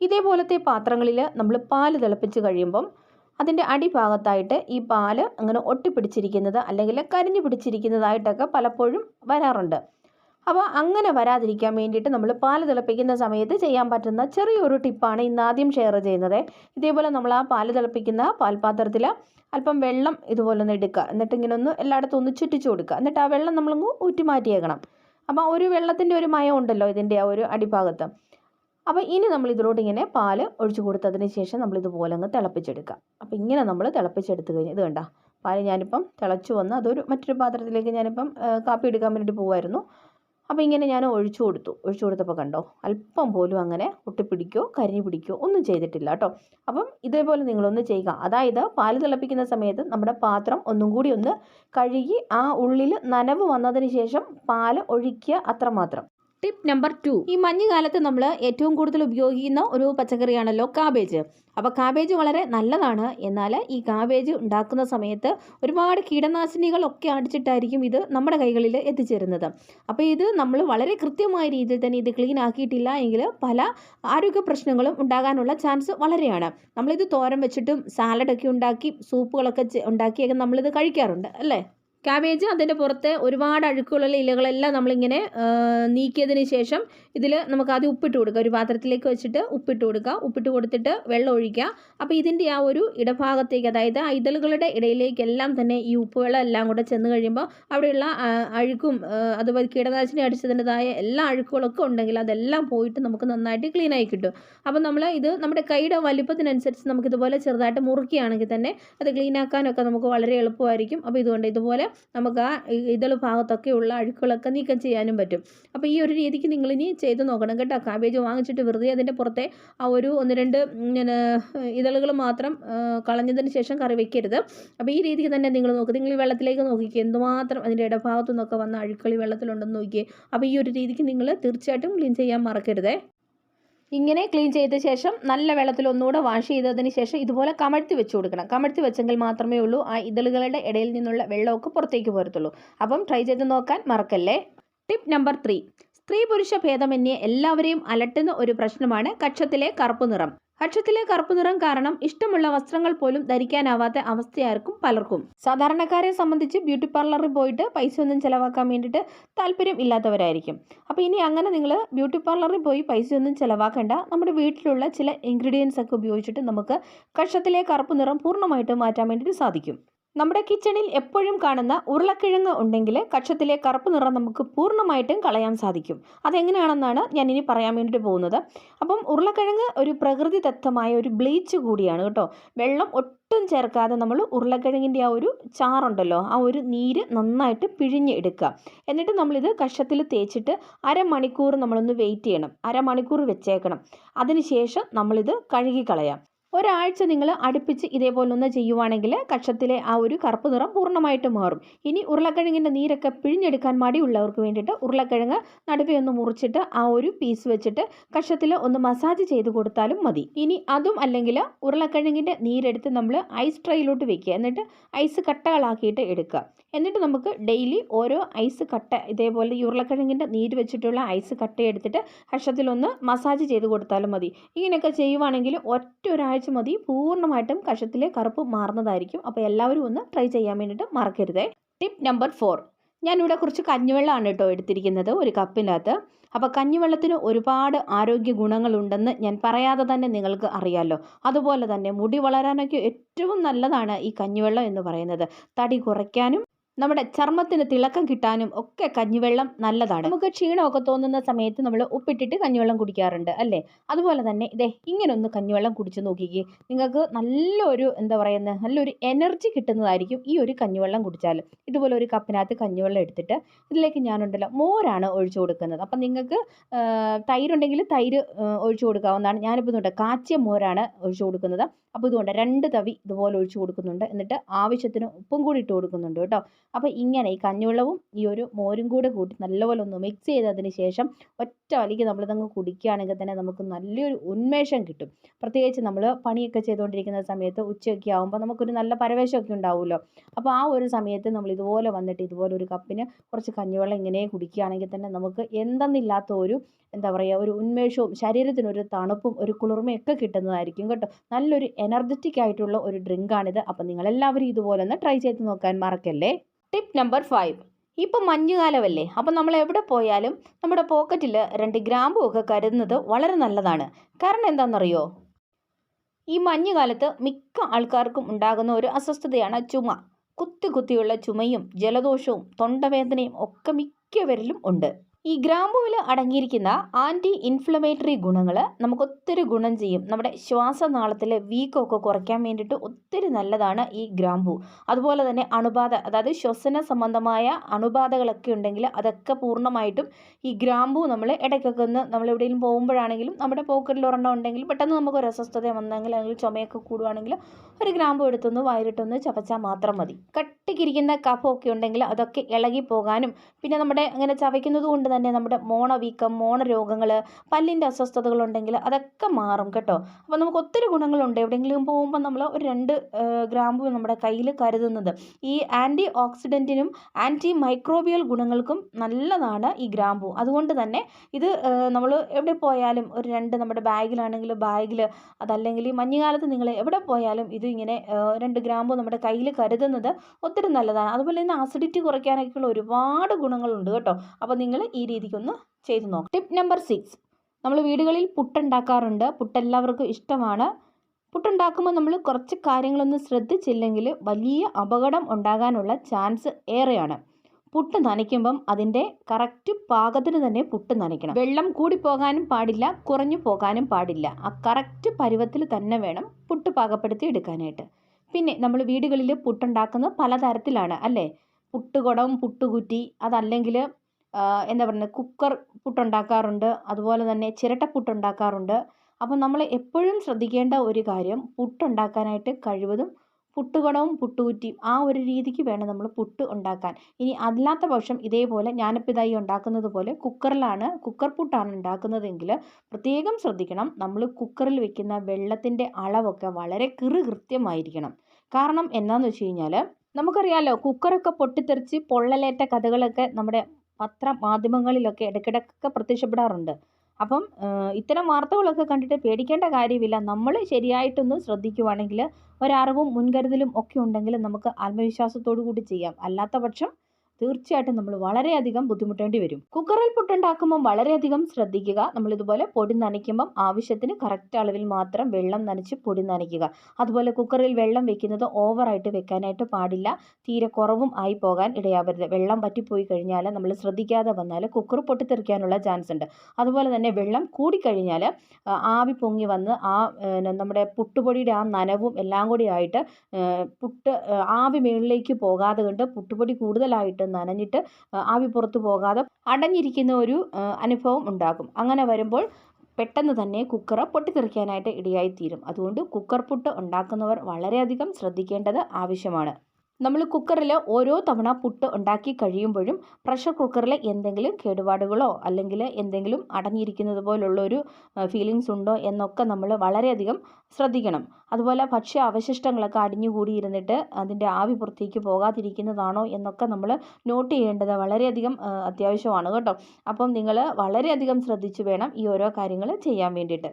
ഇതേപോലത്തെ പാത്രങ്ങളിൽ നമ്മൾ പാൽ തിളപ്പിച്ച് കഴിയുമ്പം അതിന്റെ അടിഭാഗത്തായിട്ട് ഈ പാൽ അങ്ങനെ ഒട്ടിപ്പിടിച്ചിരിക്കുന്നത് അല്ലെങ്കിൽ കരിഞ്ഞു പിടിച്ചിരിക്കുന്നതായിട്ടൊക്കെ പലപ്പോഴും വരാറുണ്ട്. അപ്പോൾ അങ്ങനെ വരാതിരിക്കാൻ വേണ്ടിയിട്ട് നമ്മൾ പാൽ തിളപ്പിക്കുന്ന സമയത്ത് ചെയ്യാൻ പറ്റുന്ന ചെറിയൊരു ടിപ്പാണ് ഇന്ന് ആദ്യം ഷെയർ ചെയ്യുന്നത്. ഇതേപോലെ നമ്മൾ ആ പാൽ തിളപ്പിക്കുന്ന പാൽപാത്രത്തിൽ അല്പം വെള്ളം ഇതുപോലെ ഒന്ന് എടുക്കുക. എന്നിട്ട് ഇങ്ങനെ ഒന്ന് എല്ലായിടത്തും ഒന്ന് ചുറ്റിച്ചു കൊടുക്കുക. എന്നിട്ട് ആ വെള്ളം നമ്മളങ്ങ് ഊറ്റി മാറ്റിയേക്കണം അപ്പോൾ ഒരു വെള്ളത്തിന്റെ ഒരു മയം ഉണ്ടല്ലോ ഇതിന്റെ ആ ഒരു അടിഭാഗത്ത്. അപ്പോൾ ഇനി നമ്മൾ ഇതിലോട്ട് ഇങ്ങനെ പാൽ ഒഴിച്ചു കൊടുത്തതിന് ശേഷം നമ്മൾ ഇതുപോലെ അങ്ങ് തിളപ്പിച്ചെടുക്കുക. അപ്പോൾ ഇങ്ങനെ നമ്മൾ തിളപ്പിച്ചെടുത്ത് കഴിഞ്ഞ് ഇത് കണ്ട പാൽ ഞാനിപ്പം തിളച്ചു വന്ന് അതൊരു മറ്റൊരു പാത്രത്തിലേക്ക് ഞാനിപ്പം കാപ്പി എടുക്കാൻ വേണ്ടിയിട്ട് പോകുമായിരുന്നു അപ്പോൾ ഇങ്ങനെ ഞാൻ ഒഴിച്ചു കൊടുത്തു. ഒഴിച്ചു കൊടുത്തപ്പോൾ കണ്ടോ അല്പം പോലും അങ്ങനെ ഒട്ടിപ്പിടിക്കോ കരിഞ്ഞു പിടിക്കോ ഒന്നും ചെയ്തിട്ടില്ല കേട്ടോ. അപ്പം ഇതേപോലെ നിങ്ങളൊന്ന് ചെയ്യുക. അതായത് പാൽ തിളപ്പിക്കുന്ന സമയത്ത് നമ്മുടെ പാത്രം ഒന്നും കൂടി ഒന്ന് കഴുകി ആ ഉള്ളിൽ നനവ് വന്നതിന് ശേഷം പാൽ ഒഴിക്കുക അത്രമാത്രം. ടിപ്പ് നമ്പർ ടു ഈ മഞ്ഞുകാലത്ത് നമ്മൾ ഏറ്റവും കൂടുതൽ ഉപയോഗിക്കുന്ന ഒരു പച്ചക്കറിയാണല്ലോ കാബേജ് അപ്പോൾ കാബേജ് വളരെ നല്ലതാണ്. എന്നാൽ ഈ കാബേജ് ഉണ്ടാക്കുന്ന സമയത്ത് ഒരുപാട് കീടനാശിനികൾ ഒക്കെ അടിച്ചിട്ടായിരിക്കും ഇത് നമ്മുടെ കൈകളിൽ എത്തിച്ചേരുന്നത്. അപ്പോൾ ഇത് നമ്മൾ വളരെ കൃത്യമായ രീതിയിൽ തന്നെ ഇത് ക്ലീൻ ആക്കിയിട്ടില്ല എങ്കിൽ പല ആരോഗ്യ പ്രശ്നങ്ങളും ഉണ്ടാകാനുള്ള ചാൻസ് വളരെയാണ്. നമ്മളിത് തോരൻ വെച്ചിട്ടും സാലഡൊക്കെ ഉണ്ടാക്കി സൂപ്പുകളൊക്കെ ഉണ്ടാക്കിയൊക്കെ നമ്മളിത് കഴിക്കാറുണ്ട് അല്ലേ? ക്യാബേജ് അതിന്റെ പുറത്തെ ഒരുപാട് അഴുക്കുള്ള ഇലകളെല്ലാം നമ്മളിങ്ങനെ നീക്കിയതിന് ശേഷം ഇതിൽ നമുക്ക് ആദ്യം ഉപ്പിട്ട് കൊടുക്കുക. ഒരു പാത്രത്തിലേക്ക് വെച്ചിട്ട് ഉപ്പിട്ട് കൊടുക്കുക. ഉപ്പിട്ട് കൊടുത്തിട്ട് വെള്ളം ഒഴിക്കുക. അപ്പോൾ ഇതിന്റെ ആ ഒരു ഇടഭാഗത്തേക്ക് അതായത് ആ ഇതളുകളുടെ ഇടയിലേക്കെല്ലാം തന്നെ ഈ ഉപ്പുവെള്ളം എല്ലാം കൂടെ ചെന്ന് കഴിയുമ്പോൾ അവിടെയുള്ള അഴുക്കും അതുപോലെ കീടനാശിനി അടിച്ചതിന്റെതായ എല്ലാ അഴുക്കുകളൊക്കെ ഉണ്ടെങ്കിൽ അതെല്ലാം പോയിട്ട് നമുക്ക് നന്നായിട്ട് ക്ലീൻ ആയി കിട്ടും. അപ്പോൾ നമ്മൾ ഇത് നമ്മുടെ കൈയുടെ വലിപ്പത്തിനനുസരിച്ച് നമുക്കിതുപോലെ ചെറുതായിട്ട് മുറുക്കിയാണെങ്കിൽ തന്നെ അത് ക്ലീനാക്കാനൊക്കെ നമുക്ക് വളരെ എളുപ്പമായിരിക്കും. അപ്പോൾ ഇതുകൊണ്ട് ഇതുപോലെ നമുക്ക് ആ ഇതൾ ഭാഗത്തൊക്കെ ഉള്ള അഴുക്കുകളൊക്കെ നീക്കം ചെയ്യാനും പറ്റും. അപ്പോൾ ഈ ഒരു രീതിക്ക് നിങ്ങൾ ഇനി ചെയ്ത് നോക്കണം കേട്ടോ. കാബേജ് വാങ്ങിച്ചിട്ട് വെറുതെ അതിന്റെ പുറത്തെ ആ ഒരു ഒന്ന് രണ്ട് പിന്നെ ഇതളുകൾ മാത്രം കളഞ്ഞതിന് ശേഷം കറി വെക്കരുത്. അപ്പോൾ ഈ രീതിക്ക് തന്നെ നിങ്ങൾ നോക്കുക നിങ്ങൾ ഈ വെള്ളത്തിലേക്ക് നോക്കിക്കുക എന്തുമാത്രം അതിന്റെ ഇടഭാഗത്തു നിന്നൊക്കെ വന്ന അഴുക്കളി വെള്ളത്തിലുണ്ടെന്ന് നോക്കിയേ അപ്പോൾ ഈ ഒരു രീതിക്ക് നിങ്ങൾ തീർച്ചയായിട്ടും ക്ലീൻ ചെയ്യാൻ മറക്കരുതേ. ഇങ്ങനെ ക്ലീൻ ചെയ്ത ശേഷം നല്ല വെള്ളത്തിൽ ഒന്നുകൂടെ വാഷ് ചെയ്തതിന് ശേഷം ഇതുപോലെ കമഴ്ത്തി വെച്ച് കൊടുക്കണം. കമഴ്ത്തി വെച്ചെങ്കിൽ മാത്രമേ ഉള്ളൂ ആ ഇതളുകളുടെ ഇടയിൽ നിന്നുള്ള വെള്ളമൊക്കെ പുറത്തേക്ക് പോരത്തുള്ളൂ. അപ്പം ട്രൈ ചെയ്ത് നോക്കാൻ മറക്കല്ലേ? ടിപ്പ് നമ്പർ ത്രീ സ്ത്രീ പുരുഷ ഭേദമന്യേ എല്ലാവരെയും അലട്ടുന്ന ഒരു പ്രശ്നമാണ് കക്ഷത്തിലെ കറുപ്പ് നിറം. കക്ഷത്തിലെ കറുപ്പ് നിറം കാരണം ഇഷ്ടമുള്ള വസ്ത്രങ്ങൾ പോലും ധരിക്കാനാവാത്ത അവസ്ഥയായിരിക്കും പലർക്കും. സാധാരണക്കാരെ സംബന്ധിച്ച് ബ്യൂട്ടി പാർലറിൽ പോയിട്ട് പൈസ ഒന്നും ചിലവാക്കാൻ വേണ്ടിയിട്ട് താല്പര്യം ഇല്ലാത്തവരായിരിക്കും. അപ്പോൾ ഇനി അങ്ങനെ നിങ്ങൾ ബ്യൂട്ടി പാർലറിൽ പോയി പൈസ ഒന്നും ചിലവാക്കേണ്ട. നമ്മുടെ വീട്ടിലുള്ള ചില ഇൻഗ്രീഡിയൻസ് ഒക്കെ ഉപയോഗിച്ചിട്ട് നമുക്ക് കക്ഷത്തിലെ കറുപ്പ് നിറം പൂർണമായിട്ട് മാറ്റാൻ വേണ്ടിയിട്ട് സാധിക്കും. നമ്മുടെ കിച്ചണിൽ എപ്പോഴും കാണുന്ന ഉരുളക്കിഴങ്ങ് ഉണ്ടെങ്കിൽ കക്ഷത്തിലെ കറുപ്പ് നിറം നമുക്ക് പൂർണമായിട്ടും കളയാൻ സാധിക്കും. അതെങ്ങനെയാണെന്നാണ് ഞാൻ ഇനി പറയാൻ വേണ്ടിയിട്ട് പോകുന്നത്. അപ്പം ഉരുളക്കിഴങ്ങ് ഒരു പ്രകൃതിദത്തമായ ഒരു ബ്ലീച്ച് കൂടിയാണ് കേട്ടോ. വെള്ളം ഒട്ടും ചേർക്കാതെ നമ്മൾ ഉരുളക്കിഴങ്ങിന്റെ ആ ഒരു ചാറുണ്ടല്ലോ ആ ഒരു നീര് നന്നായിട്ട് പിഴിഞ്ഞ് എടുക്കുക. എന്നിട്ട് നമ്മളിത് കഷത്തിൽ തേച്ചിട്ട് അരമണിക്കൂർ നമ്മളൊന്ന് വെയിറ്റ് ചെയ്യണം. അരമണിക്കൂർ വെച്ചേക്കണം. അതിനുശേഷം നമ്മളിത് കഴുകിക്കളയാം ഒരാഴ്ച നിങ്ങൾ അടുപ്പിച്ച് ഇതേപോലെ ഒന്ന് ചെയ്യുവാണെങ്കിൽ കക്ഷത്തിലെ ആ ഒരു കറുപ്പ് നിറം പൂർണമായിട്ട് മാറും. ഇനി ഉരുളക്കിഴങ്ങിന്റെ നീരൊക്കെ പിഴിഞ്ഞെടുക്കാൻ മടിയുള്ളവർക്ക് വേണ്ടിയിട്ട് ഉരുളക്കിഴങ്ങ് നടുവേ ഒന്ന് മുറിച്ചിട്ട് ആ ഒരു പീസ് വെച്ചിട്ട് കക്ഷത്തിൽ ഒന്ന് മസാജ് ചെയ്ത് കൊടുത്താലും മതി. ഇനി അതും അല്ലെങ്കിൽ ഉരുളക്കിഴങ്ങിന്റെ നീരെടുത്ത് നമ്മൾ ഐസ് ട്രൈയിലോട്ട് വെക്കുക. എന്നിട്ട് ഐസ് കട്ടകളാക്കിയിട്ട് എടുക്കുക. എന്നിട്ട് നമുക്ക് ഡെയിലി ഓരോ ഐസ് കട്ട ഇതേപോലെ ഈ ഉരുളക്കിഴങ്ങിന്റെ നീര് വെച്ചിട്ടുള്ള ഐസ് കട്ട എടുത്തിട്ട് കഷത്തിലൊന്ന് മസാജ് ചെയ്ത് കൊടുത്താലും മതി. ഇങ്ങനെയൊക്കെ ചെയ്യുവാണെങ്കിൽ ഒറ്റ ഒരാഴ്ച മതി. പൂർണമായിട്ടും കഷത്തിലെ കറുപ്പ് മാറുന്നതായിരിക്കും. അപ്പോൾ എല്ലാവരും ഒന്ന് ട്രൈ ചെയ്യാൻ വേണ്ടിയിട്ട് മറക്കരുതേ. ടിപ്പ് നമ്പർ ഫോർ ഞാനിവിടെ കുറച്ച് കഞ്ഞിവെള്ളമാണ് കേട്ടോ എടുത്തിരിക്കുന്നത് ഒരു കപ്പിനകത്ത്. അപ്പോൾ കഞ്ഞിവെള്ളത്തിന് ഒരുപാട് ആരോഗ്യ ഗുണങ്ങളുണ്ടെന്ന് ഞാൻ പറയാതെ തന്നെ നിങ്ങൾക്ക് അറിയാമല്ലോ അതുപോലെ തന്നെ മുടി വളരാനൊക്കെ ഏറ്റവും നല്ലതാണ് ഈ കഞ്ഞിവെള്ളം എന്ന് പറയുന്നത്. തടി കുറയ്ക്കാനും നമ്മുടെ ചർമ്മത്തിന് തിളക്കം കിട്ടാനും ഒക്കെ കഞ്ഞിവെള്ളം നല്ലതാണ്. നമുക്ക് ക്ഷീണമൊക്കെ തോന്നുന്ന സമയത്ത് നമ്മൾ ഉപ്പിട്ടിട്ട് കഞ്ഞിവെള്ളം കുടിക്കാറുണ്ട് അല്ലേ? അതുപോലെ തന്നെ ഇതേ ഇങ്ങനെ ഒന്ന് കഞ്ഞിവെള്ളം കുടിച്ചു നോക്കിക്കേ. നിങ്ങൾക്ക് നല്ലൊരു എന്താ പറയുന്നത് നല്ലൊരു എനർജി കിട്ടുന്നതായിരിക്കും ഈ ഒരു കഞ്ഞിവെള്ളം കുടിച്ചാൽ ഇതുപോലെ ഒരു കപ്പിനകത്ത് കഞ്ഞിവെള്ളം എടുത്തിട്ട് ഇതിലേക്ക് ഞാനുണ്ടല്ലോ മോരാണ് ഒഴിച്ചു കൊടുക്കുന്നത്. അപ്പം നിങ്ങൾക്ക് തൈരുണ്ടെങ്കിൽ തൈര് ഒഴിച്ചു കൊടുക്കാവുന്നതാണ്. ഞാനിപ്പോൾ ഇതുകൊണ്ട് കാച്ചിയ മോരാണ് ഒഴിച്ചു കൊടുക്കുന്നത്. അപ്പോൾ ഇതുകൊണ്ട് രണ്ട് തവി ഇതുപോലെ ഒഴിച്ചു കൊടുക്കുന്നുണ്ട്. എന്നിട്ട് ആവശ്യത്തിന് ഉപ്പും കൂടി ഇട്ട് കൊടുക്കുന്നുണ്ട് കേട്ടോ. അപ്പോൾ ഇങ്ങനെ ഈ കഞ്ഞിവെള്ളവും ഈ ഒരു മോരും കൂടെ കൂട്ടി നല്ലപോലെ ഒന്ന് മിക്സ് ചെയ്തതിന് ശേഷം ഒറ്റ വലിക്ക് നമ്മളിതങ്ങ് കുടിക്കുകയാണെങ്കിൽ തന്നെ നമുക്ക് നല്ലൊരു ഉന്മേഷം കിട്ടും. പ്രത്യേകിച്ച് നമ്മൾ പണിയൊക്കെ ചെയ്തുകൊണ്ടിരിക്കുന്ന സമയത്ത് ഉച്ചയൊക്കെ ആകുമ്പോൾ നമുക്കൊരു നല്ല പരവേശമൊക്കെ ഉണ്ടാവുമല്ലോ. അപ്പോൾ ആ ഒരു സമയത്ത് നമ്മൾ ഇതുപോലെ വന്നിട്ട് ഇതുപോലെ ഒരു കപ്പിന് കുറച്ച് കഞ്ഞിവെള്ളം ഇങ്ങനെ കുടിക്കുകയാണെങ്കിൽ തന്നെ നമുക്ക് എന്തെന്നില്ലാത്ത ഒരു എന്താ പറയുക ഒരു ഉന്മേഷവും ശരീരത്തിനൊരു തണുപ്പും ഒരു കുളിർമയൊക്കെ കിട്ടുന്നതായിരിക്കും കേട്ടോ. നല്ലൊരു എനർജറ്റിക് ആയിട്ടുള്ള ഒരു ഡ്രിങ്കാണിത് അപ്പം നിങ്ങളെല്ലാവരും ഇതുപോലെ ഒന്ന് ട്രൈ ചെയ്ത് നോക്കാൻ മറക്കല്ലേ? ടിപ്പ് നമ്പർ ഫൈവ് ഇപ്പം മഞ്ഞുകാലമല്ലേ? അപ്പം നമ്മൾ എവിടെ പോയാലും നമ്മുടെ പോക്കറ്റിൽ രണ്ട് ഗ്രാമ്പും ഒക്കെ കരുതുന്നത് വളരെ നല്ലതാണ്. കാരണം എന്താണെന്നറിയോ? ഈ മഞ്ഞുകാലത്ത് മിക്ക ആൾക്കാർക്കും ഉണ്ടാകുന്ന ഒരു അസ്വസ്ഥതയാണ് ചുമ. കുത്തി കുത്തിയുള്ള ചുമയും ജലദോഷവും തൊണ്ടവേദനയും ഒക്കെ മിക്കവരിലും ഉണ്ട്. ഈ ഗ്രാമ്പുവിൽ അടങ്ങിയിരിക്കുന്ന ആന്റി ഇൻഫ്ലമേറ്ററി ഗുണങ്ങൾ നമുക്ക് ഒത്തിരി ഗുണം ചെയ്യും. നമ്മുടെ ശ്വാസനാളത്തിലെ വീക്കമൊക്കെ കുറയ്ക്കാൻ വേണ്ടിയിട്ട് ഒത്തിരി നല്ലതാണ് ഈ ഗ്രാമ്പു. അതുപോലെ തന്നെ അണുബാധ അതായത് ശ്വസന സംബന്ധമായ അണുബാധകളൊക്കെ ഉണ്ടെങ്കിൽ അതൊക്കെ പൂർണമായിട്ടും ഈ ഗ്രാമ്പു നമ്മൾ ഇടയ്ക്കൊക്കെ ഒന്ന് നമ്മൾ എവിടെയെങ്കിലും പോകുമ്പോഴാണെങ്കിലും നമ്മുടെ പോക്കറ്റിൽ ഒരെണ്ണം ഉണ്ടെങ്കിൽ പെട്ടെന്ന് നമുക്ക് ഒരു അസ്വസ്ഥത വന്നെങ്കിൽ അല്ലെങ്കിൽ ചുമയൊക്കെ കൂടുവാണെങ്കിൽ ഒരു ഗ്രാമ്പു എടുത്തൊന്ന് വയറിട്ടൊന്ന് ചവച്ചാൽ മാത്രം മതി. കട്ടിക്കിരിക്കുന്ന കഫമൊക്കെ ഉണ്ടെങ്കിൽ അതൊക്കെ ഇളകി പോകാനും പിന്നെ നമ്മുടെ അങ്ങനെ ചവയ്ക്കുന്നത് കൊണ്ട് തന്നെ നമ്മുടെ മോണവീക്കം മോണരോഗങ്ങൾ പല്ലിന്റെ അസ്വസ്ഥതകളുണ്ടെങ്കിൽ അതൊക്കെ മാറും കേട്ടോ. അപ്പോൾ നമുക്ക് ഒത്തിരി ഗുണങ്ങളുണ്ട്. എവിടെയെങ്കിലും പോകുമ്പോൾ നമ്മൾ ഒരു രണ്ട് ഗ്രാമ്പു നമ്മുടെ കയ്യിൽ കരുതുന്നത്. ഈ ആന്റി ഓക്സിഡന്റിനും ആന്റി മൈക്രോബിയൽ ഗുണങ്ങൾക്കും നല്ലതാണ് ഈ ഗ്രാമ്പു. അതുകൊണ്ട് തന്നെ ഇത് നമ്മൾ എവിടെ പോയാലും ഒരു രണ്ട് നമ്മുടെ ബാഗിലാണെങ്കിൽ ബാഗിൽ അതല്ലെങ്കിൽ ഈ മഞ്ഞുകാലത്ത് നിങ്ങൾ എവിടെ പോയാലും ഇത് ഇങ്ങനെ രണ്ട് ഗ്രാമ്പു നമ്മുടെ കയ്യിൽ കരുതുന്നത് ഒത്തിരി നല്ലതാണ്. അതുപോലെ തന്നെ ആസിഡിറ്റി കുറയ്ക്കാനൊക്കെയുള്ള ഒരുപാട് ഗുണങ്ങളുണ്ട് കേട്ടോ. അപ്പോൾ നിങ്ങൾ ഈ രീതിക്കൊന്ന് ചെയ്ത് നോക്കാം. ടിപ്പ് നമ്പർ സിക്സ് നമ്മൾ വീടുകളിൽ പുട്ടുണ്ടാക്കാറുണ്ട്. പുട്ട് എല്ലാവർക്കും ഇഷ്ടമാണ്. പുട്ടുണ്ടാക്കുമ്പോൾ നമ്മൾ കുറച്ച് കാര്യങ്ങളൊന്ന് ശ്രദ്ധിച്ചില്ലെങ്കിൽ വലിയ അപകടം ഉണ്ടാകാനുള്ള ചാൻസ് ഏറെയാണ്. പുട്ട് നനയ്ക്കുമ്പം അതിന്റെ കറക്റ്റ് പാകത്തിന് തന്നെ പുട്ട് നനയ്ക്കണം. വെള്ളം കൂടി പോകാനും പാടില്ല കുറഞ്ഞു പോകാനും പാടില്ല. ആ കറക്റ്റ് പരുവത്തിൽ തന്നെ വേണം പുട്ട് പാകപ്പെടുത്തി എടുക്കാനായിട്ട്. പിന്നെ നമ്മൾ വീടുകളിൽ പുട്ടുണ്ടാക്കുന്നത് പലതരത്തിലാണ് അല്ലേ? പുട്ടുകുടം പുട്ടുകുറ്റി അതല്ലെങ്കിൽ എന്താ പറയുന്നത് കുക്കർ പുട്ടുണ്ടാക്കാറുണ്ട് അതുപോലെ തന്നെ ചിരട്ട പുട്ടുണ്ടാക്കാറുണ്ട്. അപ്പോൾ നമ്മൾ എപ്പോഴും ശ്രദ്ധിക്കേണ്ട ഒരു കാര്യം പുട്ടുണ്ടാക്കാനായിട്ട് കഴിവതും പുട്ടുകുടവും പുട്ടുകുറ്റിയും ആ ഒരു രീതിക്ക് വേണം നമ്മൾ പുട്ട് ഉണ്ടാക്കാൻ. ഇനി അല്ലാത്ത പക്ഷം ഇതേപോലെ ഞാനിപ്പോൾ ഇതായി ഉണ്ടാക്കുന്നത് പോലെ കുക്കറിലാണ് കുക്കർ പുട്ടാണ് ഉണ്ടാക്കുന്നതെങ്കിൽ പ്രത്യേകം ശ്രദ്ധിക്കണം നമ്മൾ കുക്കറിൽ വെക്കുന്ന വെള്ളത്തിന്റെ അളവൊക്കെ വളരെ കിറു കൃത്യമായിരിക്കണം. കാരണം എന്താണെന്ന് വെച്ച് കഴിഞ്ഞാൽ നമുക്കറിയാമല്ലോ കുക്കറൊക്കെ പൊട്ടിത്തെറിച്ച് പൊള്ളലേറ്റ കഥകളൊക്കെ നമ്മുടെ പത്ര മാധ്യമങ്ങളിലൊക്കെ ഇടയ്ക്കിടയ്ക്കൊക്കെ പ്രത്യക്ഷപ്പെടാറുണ്ട്. അപ്പം ഇത്തരം വാർത്തകളൊക്കെ കണ്ടിട്ട് പേടിക്കേണ്ട കാര്യമില്ല. നമ്മൾ ശരിയായിട്ടൊന്ന് ശ്രദ്ധിക്കുവാണെങ്കിൽ ഒരറിവും മുൻകരുതലും ഒക്കെ ഉണ്ടെങ്കിൽ നമുക്ക് ആത്മവിശ്വാസത്തോടു കൂടി ചെയ്യാം. അല്ലാത്ത പക്ഷം തീർച്ചയായിട്ടും നമ്മൾ വളരെയധികം ബുദ്ധിമുട്ടേണ്ടി വരും. കുക്കറിൽ പുട്ടുണ്ടാക്കുമ്പം വളരെയധികം ശ്രദ്ധിക്കുക. നമ്മൾ ഇതുപോലെ പൊടി നനയ്ക്കുമ്പം ആവശ്യത്തിന് കറക്റ്റ് അളവിൽ മാത്രം വെള്ളം നനച്ച് പൊടി നനയ്ക്കുക. അതുപോലെ കുക്കറിൽ വെള്ളം വെക്കുന്നത് ഓവറായിട്ട് വെക്കാനായിട്ട് പാടില്ല. തീരെ കുറവും ആയി പോകാൻ ഇടയാവരുത്. വെള്ളം പറ്റിപ്പോയി കഴിഞ്ഞാൽ നമ്മൾ ശ്രദ്ധിക്കാതെ വന്നാൽ കുക്കർ പൊട്ടിത്തെറിക്കാനുള്ള ചാൻസ് ഉണ്ട്. അതുപോലെ തന്നെ വെള്ളം കൂടിക്കഴിഞ്ഞാൽ ആവി പൊങ്ങി വന്ന് ആ നമ്മുടെ പുട്ടുപൊടിയുടെ ആ നനവും എല്ലാം കൂടി ആയിട്ട് പുട്ട് ആവി മേളിലേക്ക് പോകാതെ കണ്ട് പുട്ടുപൊടി കൂടുതലായിട്ട് നനഞ്ഞിട്ട് ആവി പുറത്തു പോകാതെ അടഞ്ഞിരിക്കുന്ന ഒരു അനുഭവം ഉണ്ടാകും. അങ്ങനെ വരുമ്പോൾ പെട്ടെന്ന് തന്നെ കുക്കർ പൊട്ടിത്തെറിക്കാനായിട്ട് ഇടയായിത്തീരും. അതുകൊണ്ട് കുക്കർ പുട്ട് ഉണ്ടാക്കുന്നവർ വളരെയധികം ശ്രദ്ധിക്കേണ്ടത് ആവശ്യമാണ്. നമ്മൾ കുക്കറിൽ ഓരോ തവണ പുട്ട് ഉണ്ടാക്കി കഴിയുമ്പോഴും പ്രഷർ കുക്കറിൽ എന്തെങ്കിലും കേടുപാടുകളോ അല്ലെങ്കിൽ എന്തെങ്കിലും അടങ്ങിയിരിക്കുന്നത് പോലുള്ളൊരു ഫീലിങ്സ് ഉണ്ടോ എന്നൊക്കെ നമ്മൾ വളരെയധികം ശ്രദ്ധിക്കണം. അതുപോലെ ഭക്ഷ്യ അവശിഷ്ടങ്ങളൊക്കെ അടിഞ്ഞുകൂടിയിരുന്നിട്ട് അതിന്റെ ആവി പുറത്തേക്ക് പോകാതിരിക്കുന്നതാണോ എന്നൊക്കെ നമ്മൾ നോട്ട് ചെയ്യേണ്ടത് വളരെയധികം അത്യാവശ്യമാണ് കേട്ടോ. അപ്പം നിങ്ങൾ വളരെയധികം ശ്രദ്ധിച്ച് വേണം ഈ ഓരോ കാര്യങ്ങൾ ചെയ്യാൻ വേണ്ടിയിട്ട്.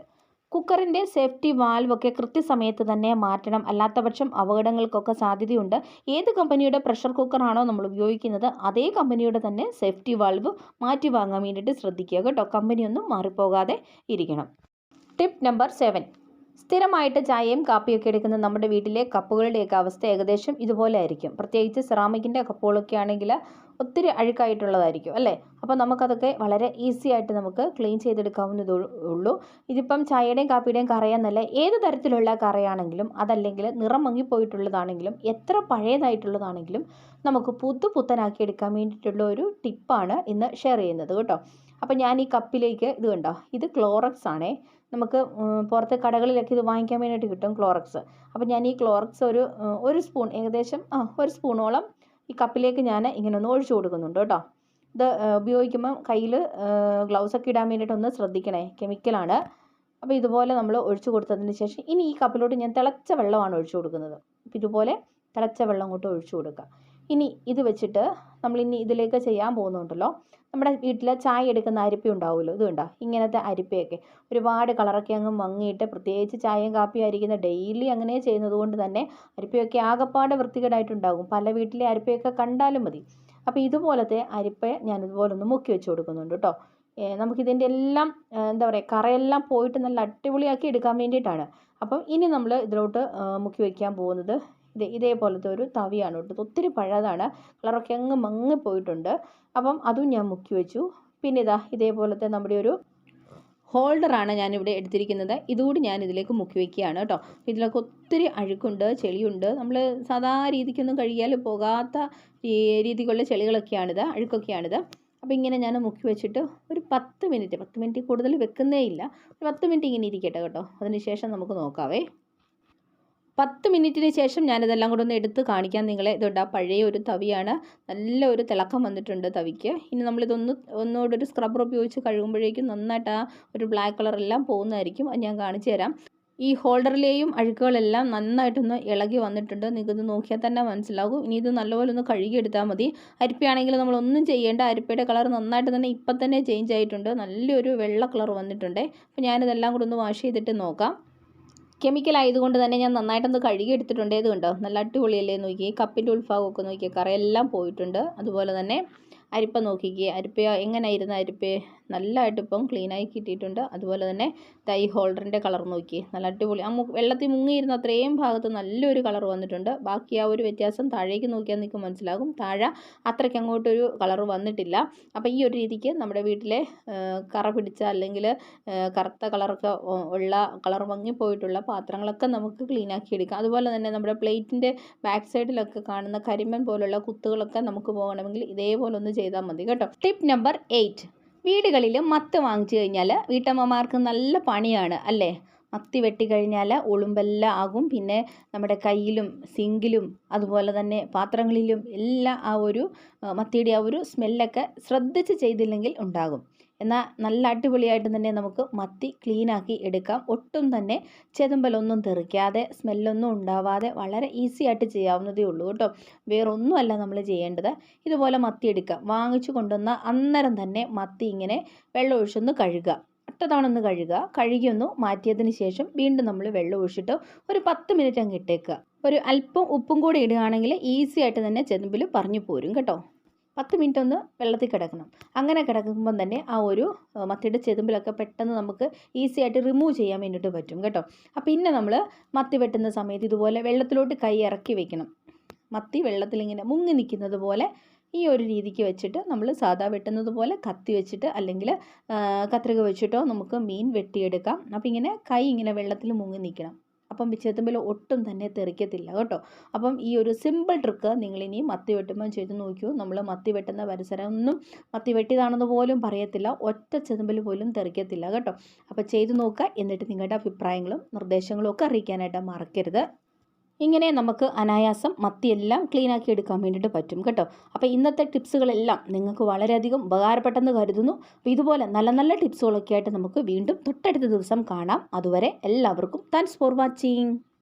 കുക്കറിന്റെ സേഫ്റ്റി വാൽവൊക്കെ കൃത്യസമയത്ത് തന്നെ മാറ്റണം. അല്ലാത്തപക്ഷം അപകടങ്ങൾക്കൊക്കെ സാധ്യതയുണ്ട്. ഏത് കമ്പനിയുടെ പ്രഷർ കുക്കറാണോ നമ്മൾ ഉപയോഗിക്കുന്നത് അതേ കമ്പനിയുടെ തന്നെ സേഫ്റ്റി വാൽവ് മാറ്റി വാങ്ങാൻ വേണ്ടിയിട്ട് ശ്രദ്ധിക്കുക കേട്ടോ. കമ്പനിയൊന്നും മാറിപ്പോകാതെ ഇരിക്കണം. Tip number seven. സ്ഥിരമായിട്ട് ചായയും കാപ്പിയൊക്കെ എടുക്കുന്ന നമ്മുടെ വീട്ടിലെ കപ്പുകളുടെയൊക്കെ അവസ്ഥ ഏകദേശം ഇതുപോലെ ആയിരിക്കും. പ്രത്യേകിച്ച് സെറാമിക്കിന്റെ കപ്പുകളൊക്കെ ആണെങ്കിൽ ഒത്തിരി അഴുക്കായിട്ടുള്ളതായിരിക്കും അല്ലേ? അപ്പോൾ നമുക്കതൊക്കെ വളരെ ഈസി ആയിട്ട് നമുക്ക് ക്ലീൻ ചെയ്തെടുക്കാവുന്നതേ ഉള്ളൂ. ഇതിപ്പം ചായയുടെയും കാപ്പിയുടെയും കറയെന്നല്ല ഏത് തരത്തിലുള്ള കറയാണെങ്കിലും അതല്ലെങ്കിൽ നിറം മങ്ങിപ്പോയിട്ടുള്ളതാണെങ്കിലും എത്ര പഴയതായിട്ടുള്ളതാണെങ്കിലും നമുക്ക് പുതു പുത്തനാക്കി എടുക്കാൻ വേണ്ടിയിട്ടുള്ള ഒരു ടിപ്പാണ് ഇന്ന് ഷെയർ ചെയ്യുന്നത് കേട്ടോ. അപ്പോൾ ഞാൻ ഈ കപ്പിലേക്ക് ഇത് കണ്ടോ? ഇത് ക്ലോറക്സ് ആണേ നമുക്ക് പുറത്തെ കടകളിലൊക്കെ ഇത് വാങ്ങിക്കാൻ വേണ്ടിയിട്ട് കിട്ടും ക്ലോറക്സ്. അപ്പോൾ ഞാൻ ഈ ക്ലോറക്സ് ഒരു ഒരു സ്പൂൺ ഏകദേശം ആ ഒരു സ്പൂണോളം ഈ കപ്പിലേക്ക് ഞാൻ ഇങ്ങനെ ഒന്ന് ഒഴിച്ചു കൊടുക്കുന്നുണ്ട് കേട്ടോ. ഇത് ഉപയോഗിക്കുമ്പം കയ്യിൽ ഗ്ലൗസ് ഒക്കെ ഇടാൻ വേണ്ടിയിട്ട് ഒന്ന് ശ്രദ്ധിക്കണേ. കെമിക്കലാണ് അപ്പോൾ ഇതുപോലെ നമ്മൾ ഒഴിച്ചു കൊടുത്തതിന് ശേഷം ഇനി ഈ കപ്പിലോട്ട് ഞാൻ തിളച്ച വെള്ളമാണ് ഒഴിച്ചു കൊടുക്കുന്നത്. അപ്പോൾ ഇതുപോലെ തിളച്ച വെള്ളം അങ്ങോട്ട് ഒഴിച്ചു കൊടുക്കുക. ഇനി ഇത് വെച്ചിട്ട് നമ്മൾ ഇനി ഇതിലേക്ക് ചെയ്യാൻ പോകുന്നുണ്ടല്ലോ. നമ്മുടെ വീട്ടിൽ ചായ എടുക്കുന്ന അരിപ്പ ഉണ്ടാവുമല്ലോ. ഇത് ഇങ്ങനത്തെ അരിപ്പയൊക്കെ. ഒരുപാട് കളറൊക്കെ അങ്ങ് മങ്ങിയിട്ട് പ്രത്യേകിച്ച് ചായയും കാപ്പിയും അരിക്കുന്ന ഡെയിലി അങ്ങനെ ചെയ്യുന്നത് കൊണ്ട് തന്നെ അരിപ്പയൊക്കെ ആകപ്പാടെ വൃത്തികേടായിട്ടുണ്ടാകും. പല വീട്ടിലെ അരിപ്പയൊക്കെ കണ്ടാലും മതി. അപ്പോൾ ഇതുപോലത്തെ അരിപ്പ ഞാൻ ഇതുപോലെ ഒന്ന് മുക്കി വെച്ച് കൊടുക്കുന്നുണ്ട് കേട്ടോ. നമുക്കിതിന്റെ എല്ലാം എന്താ പറയുക കറയെല്ലാം പോയിട്ട് നല്ല അടിപൊളിയാക്കി എടുക്കാൻ വേണ്ടിയിട്ടാണ്. അപ്പം ഇനി നമ്മൾ ഇതിലോട്ട് മുക്കി വയ്ക്കാൻ പോകുന്നത് ഇത് ഇതേപോലത്തെ ഒരു തവിയാണ് കേട്ടോ. ഒത്തിരി പഴയതാണ്. കളറൊക്കെ അങ്ങ് മങ്ങിപ്പോയിട്ടുണ്ട് അപ്പം അതും ഞാൻ മുക്കി വെച്ചു. പിന്നെ ഇതാ ഇതേപോലത്തെ നമ്മുടെ ഒരു ഹോൾഡറാണ് ഞാനിവിടെ എടുത്തിരിക്കുന്നത്. ഇതുകൂടി ഞാൻ ഇതിലേക്ക് മുക്കി വയ്ക്കുകയാണ് കേട്ടോ. ഇതിലൊക്കെ ഒത്തിരി അഴുക്കുണ്ട് ചെളിയുണ്ട്. നമ്മൾ സാധാ രീതിക്കൊന്നും കഴുകിയാൽ പോകാത്ത രീതിക്കുള്ള ചെളികളൊക്കെയാണിത് അഴുക്കൊക്കെയാണിത്. അപ്പോൾ ഇങ്ങനെ ഞാൻ മുക്കി വെച്ചിട്ട് ഒരു പത്ത് മിനിറ്റ് പത്ത് മിനിറ്റ് കൂടുതൽ വെക്കുന്നേ ഇല്ല. ഒരു പത്ത് മിനിറ്റ് ഇങ്ങനെ ഇരിക്കട്ടെ കേട്ടോ. അതിന് ശേഷം നമുക്ക് നോക്കാവേ. പത്ത് മിനിറ്റിന് ശേഷം ഞാനിതെല്ലാം കൂടെ ഒന്ന് എടുത്ത് കാണിക്കാം നിങ്ങളെ. ഇതുണ്ട് പഴയ ഒരു തവിയാണ്. നല്ല ഒരു തിളക്കം വന്നിട്ടുണ്ട് തവിക്ക്. ഇനി നമ്മളിതൊന്ന് ഒന്നുകൂടെ ഒരു സ്ക്രബ്ബർ ഉപയോഗിച്ച് കഴുകുമ്പോഴേക്കും നന്നായിട്ട് ആ ഒരു ബ്ലാക്ക് കളറെല്ലാം പോകുന്നതായിരിക്കും. അത് ഞാൻ കാണിച്ചു തരാം. ഈ ഹോൾഡറിലെയും അഴുക്കുകളെല്ലാം നന്നായിട്ടൊന്ന് ഇളകി വന്നിട്ടുണ്ട്. നിങ്ങൾക്കിത് നോക്കിയാൽ തന്നെ മനസ്സിലാകും. ഇനി ഇത് നല്ലപോലെ ഒന്ന് കഴുകിയെടുത്താൽ മതി. അരിപ്പയാണെങ്കിൽ നമ്മളൊന്നും ചെയ്യേണ്ട. അരിപ്പയുടെ കളർ നന്നായിട്ട് തന്നെ ഇപ്പം തന്നെ ചേഞ്ച് ആയിട്ടുണ്ട്. നല്ലൊരു വെള്ള കളർ വന്നിട്ടുണ്ട്. അപ്പോൾ ഞാനിതെല്ലാം കൂടെ ഒന്ന് വാഷ് ചെയ്തിട്ട് നോക്കാം. കെമിക്കൽ ആയതുകൊണ്ട് തന്നെ ഞാൻ നന്നായിട്ടൊന്ന് കഴുകി എടുത്തിട്ടുണ്ട് ഇത് കണ്ടോ നല്ല അടിപൊളിയല്ലേ നോക്കി കപ്പിന്റെ ഉൾഭാഗമൊക്കെ നോക്കിയേ കറയെല്ലാം പോയിട്ടുണ്ട്. അതുപോലെ തന്നെ അരിപ്പ നോക്കിക്കുക അരിപ്പ എങ്ങനെയായിരുന്നു അരിപ്പ? നല്ലതായിട്ട് ഇപ്പം ക്ലീനായി കിട്ടിയിട്ടുണ്ട്. അതുപോലെ തന്നെ തൈ ഹോൾഡറിന്റെ കളർ നോക്കി നല്ല അടിപൊളി. ആ വെള്ളത്തിൽ മുങ്ങിയിരുന്ന അത്രയും ഭാഗത്ത് നല്ലൊരു കളർ വന്നിട്ടുണ്ട്. ബാക്കി ആ ഒരു വ്യത്യാസം താഴേക്ക് നോക്കിയാൽ നിങ്ങൾക്ക് മനസ്സിലാകും. താഴെ അത്രയ്ക്ക് അങ്ങോട്ടൊരു കളർ വന്നിട്ടില്ല. അപ്പോൾ ഈ ഒരു രീതിക്ക് നമ്മുടെ വീട്ടിലെ കറ പിടിച്ച അല്ലെങ്കിൽ കറുത്ത കളറൊക്കെ ഉള്ള കളർ മങ്ങിപ്പോയിട്ടുള്ള പാത്രങ്ങളൊക്കെ നമുക്ക് ക്ലീനാക്കി എടുക്കാം. അതുപോലെ തന്നെ നമ്മുടെ പ്ലേറ്റിന്റെ ബാക്ക് സൈഡിലൊക്കെ കാണുന്ന കരിമൻ പോലുള്ള കുത്തുകളൊക്കെ നമുക്ക് പോകണമെങ്കിൽ ഇതേപോലെ ഒന്ന് ചെയ്താൽ മതി കേട്ടോ. ടിപ്പ് നമ്പർ എയ്റ്റ് വീടുകളിൽ മത്ത് വാങ്ങിച്ചു കഴിഞ്ഞാൽ വീട്ടമ്മമാർക്ക് നല്ല പണിയാണ് അല്ലേ? മത്തി വെട്ടിക്കഴിഞ്ഞാൽ ഉളുമ്പെല്ലാം ആകും. പിന്നെ നമ്മുടെ കയ്യിലും സിങ്കിലും അതുപോലെ തന്നെ പാത്രങ്ങളിലും എല്ലാം ആ ഒരു മത്തിയുടെ ആ ഒരു സ്മെല്ലൊക്കെ ശ്രദ്ധിച്ച് ചെയ്തില്ലെങ്കിൽ ഉണ്ടാകും. എന്നാൽ നല്ല അടിപൊളിയായിട്ട് തന്നെ നമുക്ക് മത്തി ക്ലീനാക്കി എടുക്കാം. ഒട്ടും തന്നെ ചെതുമ്പലൊന്നും തെറിക്കാതെ സ്മെല്ലൊന്നും ഉണ്ടാവാതെ വളരെ ഈസി ആയിട്ട് ചെയ്യാവുന്നതേ ഉള്ളൂ കേട്ടോ. വേറൊന്നുമല്ല നമ്മൾ ചെയ്യേണ്ടത്. ഇതുപോലെ മത്തി എടുക്കാം. വാങ്ങിച്ചു കൊണ്ടുവന്ന അന്നേരം തന്നെ മത്തി ഇങ്ങനെ വെള്ളം ഒഴിച്ചൊന്ന് കഴുകുക. ഒന്ന് കഴുകുക. കഴുകിയൊന്ന് മാറ്റിയതിന് ശേഷം വീണ്ടും നമ്മൾ വെള്ളം ഒഴിച്ചിട്ട് ഒരു പത്ത് മിനിറ്റ് അങ്ങ് ഇട്ടേക്കുക. ഒരു അല്പം ഉപ്പും കൂടി ഇടുകയാണെങ്കിൽ ഈസി ആയിട്ട് തന്നെ ചെതുമ്പിൽ പറഞ്ഞു പോരും കേട്ടോ. പത്ത് മിനിറ്റ് ഒന്ന് വെള്ളത്തിൽ കിടക്കണം. അങ്ങനെ കിടക്കുമ്പം തന്നെ ആ ഒരു മത്തിയുടെ ചെതുമ്പിലൊക്കെ പെട്ടെന്ന് നമുക്ക് ഈസി ആയിട്ട് റിമൂവ് ചെയ്യാൻ വേണ്ടിയിട്ട് പറ്റും കേട്ടോ. അപ്പോൾ പിന്നെ നമ്മൾ മത്തി വെട്ടുന്ന സമയത്ത് ഇതുപോലെ വെള്ളത്തിലോട്ട് കൈ ഇറക്കി വെക്കണം. മത്തി വെള്ളത്തിലിങ്ങനെ മുങ്ങി നിൽക്കുന്നത് പോലെ ഈ ഒരു രീതിക്ക് വെച്ചിട്ട് നമ്മൾ സാധാ വെട്ടുന്നത് പോലെ കത്തി വെച്ചിട്ട് അല്ലെങ്കിൽ കത്രിക വെച്ചിട്ടോ നമുക്ക് മീൻ വെട്ടിയെടുക്കാം. അപ്പോൾ ഇങ്ങനെ കൈ ഇങ്ങനെ വെള്ളത്തിൽ മുങ്ങി നിൽക്കണം. അപ്പം ചെത്തുമ്പോൾ ഒട്ടും തന്നെ തെറിക്കത്തില്ല കേട്ടോ. അപ്പം ഈ ഒരു സിമ്പിൾ ട്രിക്ക് നിങ്ങളിനി മത്തി വെട്ടുമ്പോൾ ചെയ്ത് നോക്കൂ. നമ്മൾ മത്തി വെട്ടുന്ന പരിസരം ഒന്നും മത്തി വെട്ടിയതാണെന്ന് പോലും പറയത്തില്ല. ഒറ്റ ചെതുമ്പിൽ പോലും തെറിക്കത്തില്ല കേട്ടോ. അപ്പോൾ ചെയ്ത് നോക്കുക. എന്നിട്ട് നിങ്ങളുടെ അഭിപ്രായങ്ങളും നിർദ്ദേശങ്ങളും ഒക്കെ അറിയിക്കാനായിട്ട് മറക്കരുത്. ഇങ്ങനെ നമുക്ക് അനായാസം മത്തിയെല്ലാം ക്ലീനാക്കി എടുക്കാൻ വേണ്ടിയിട്ട് പറ്റും കേട്ടോ. അപ്പോൾ ഇന്നത്തെ ടിപ്സുകളെല്ലാം നിങ്ങൾക്ക് വളരെയധികം ഉപകാരപ്പെട്ടെന്ന് കരുതുന്നു. അപ്പോൾ ഇതുപോലെ നല്ല നല്ല ടിപ്സുകളൊക്കെ ആയിട്ട് നമുക്ക് വീണ്ടും തൊട്ടടുത്ത ദിവസം കാണാം. അതുവരെ എല്ലാവർക്കും താങ്ക്സ് ഫോർ വാച്ചിങ്.